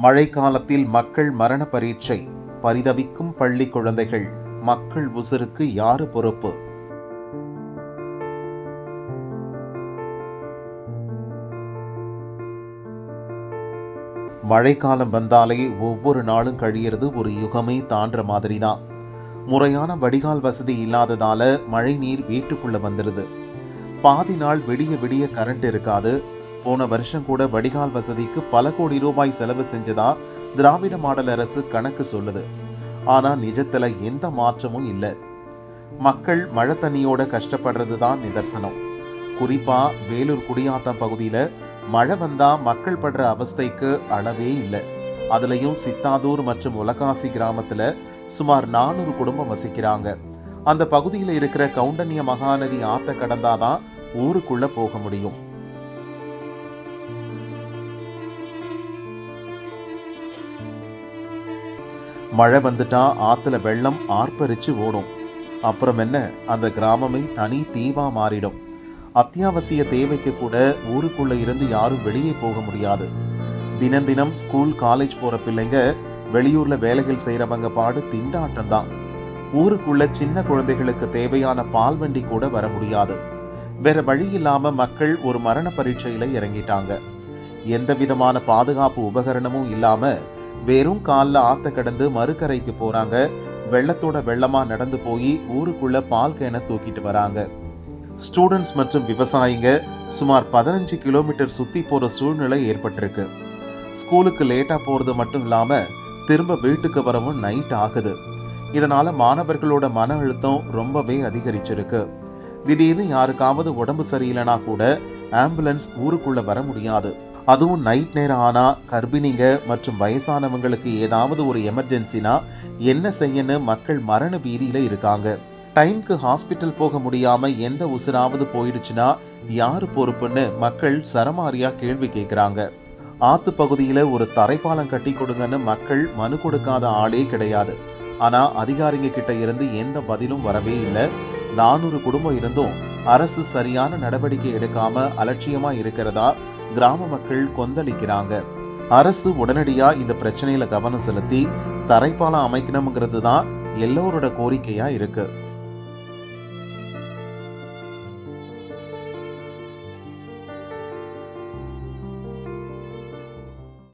மழைக்காலத்தில் மக்கள் மரண பரீட்சை பரிதவிக்கும் பள்ளி குழந்தைகள் மக்கள் உசுருக்கு யாரு பொறுப்பு? மழைக்காலம் வந்தாலே ஒவ்வொரு நாளும் கழியறது ஒரு யுகமே தாண்டுற மாதிரி தான் முறையான வடிகால் வசதி இல்லாததால மழை நீர் வீட்டுக்குள்ள வந்துடுது பாதி நாள் விடிய விடிய கரண்ட் இருக்காது போன வருஷம் கூட வடிகால் வசதிக்கு பல கோடி ரூபாய் செலவு செஞ்சதா திராவிட மாடல் அரசு கணக்கு சொல்லுது. ஆனா நிஜத்துல எந்த மாற்றமும் இல்லை. மக்கள் மழை தண்ணியோட கஷ்டப்படுறது தான் நிதர்சனம். குறிப்பா வேலூர் குடியாத்தம் பகுதியில மழை வந்தா மக்கள் படுற அவஸ்தைக்கு அளவே இல்லை. அதுலயும் சித்தாதூர் மற்றும் உலகாசி கிராமத்துல சுமார் நானூறு குடும்பம் வசிக்கிறாங்க. அந்த பகுதியில் இருக்கிற கவுண்டன்ய மகாநதி ஆத்த கடந்தாதான் ஊருக்குள்ள போக முடியும். மழை வந்துட்டா ஆற்றுல வெள்ளம் ஆர்ப்பரித்து ஓடும். அப்புறம் என்ன? அந்த கிராமமே தனி தீவாக மாறிடும். அத்தியாவசிய தேவைக்கு கூட ஊருக்குள்ளே இருந்து யாரும் வெளியே போக முடியாது. தினம் தினம் ஸ்கூல் காலேஜ் போகிற பிள்ளைங்க வெளியூரில் வேலைகள் செய்கிறவங்க பாடு திண்டாட்டம் தான் ஊருக்குள்ள சின்ன குழந்தைகளுக்கு தேவையான பால் வண்டி கூட வர முடியாது. வேற வழி இல்லாமல் மக்கள் ஒரு மரண பரீட்சையில் இறங்கிட்டாங்க. எந்த விதமான பாதுகாப்பு உபகரணமும் இல்லாமல் வெறும் காலில் ஆத்த கடந்து மறுக்கரைக்கு போறாங்க. வெள்ளத்தோட வெள்ளமா நடந்து போய் ஊருக்குள்ள பால் கேனை தூக்கிட்டு வராங்க. ஸ்டூடெண்ட்ஸ் மற்றும் விவசாயிங்க சுமார் பதினஞ்சு கிலோமீட்டர் சுத்தி போற சூழ்நிலை ஏற்பட்டிருக்கு. ஸ்கூலுக்கு லேட்டா போறது மட்டும் இல்லாம திரும்ப வீட்டுக்கு வரவும் நைட் ஆகுது. இதனால மாணவர்களோட மன அழுத்தம் ரொம்பவே அதிகரிச்சிருக்கு. திடீர்னு யாருக்காவது உடம்பு சரியில்லைனா கூட ஆம்புலன்ஸ் ஊருக்குள்ள வர முடியாது. அதுவும் நைட் நேரம் ஆனால் கர்ப்பிணிங்க மற்றும் வயசானவங்களுக்கு ஏதாவது ஒரு எமர்ஜென்சினா என்ன செய்யன்னு மக்கள் மரண பீதியில் இருக்காங்க. டைம்க்கு ஹாஸ்பிட்டல் போக முடியாமல் எந்த உசுராவது போயிடுச்சுன்னா யார் பொறுப்புன்னு மக்கள் சரமாரியாக கேள்வி கேட்குறாங்க ஆத்து பகுதியில் ஒரு தரைப்பாலம் கட்டி கொடுங்கன்னு மக்கள் மனு கொடுக்காத ஆளே கிடையாது. ஆனால் அதிகாரிங்க கிட்ட இருந்து எந்த பதிலும் வரவே இல்லை. நானூறு குடும்பம் இருந்தும் அரசு சரியான நடவடிக்கை எடுக்காம அலட்சியமா இருக்கிறதா கிராம மக்கள் கொந்தளிக்கிறாங்க. அரசு உடனடியா இந்த பிரச்சனையில கவனம் செலுத்தி தரைப்பாலம் அமைக்கணுங்கிறது தான் எல்லோரோட கோரிக்கையா இருக்கு.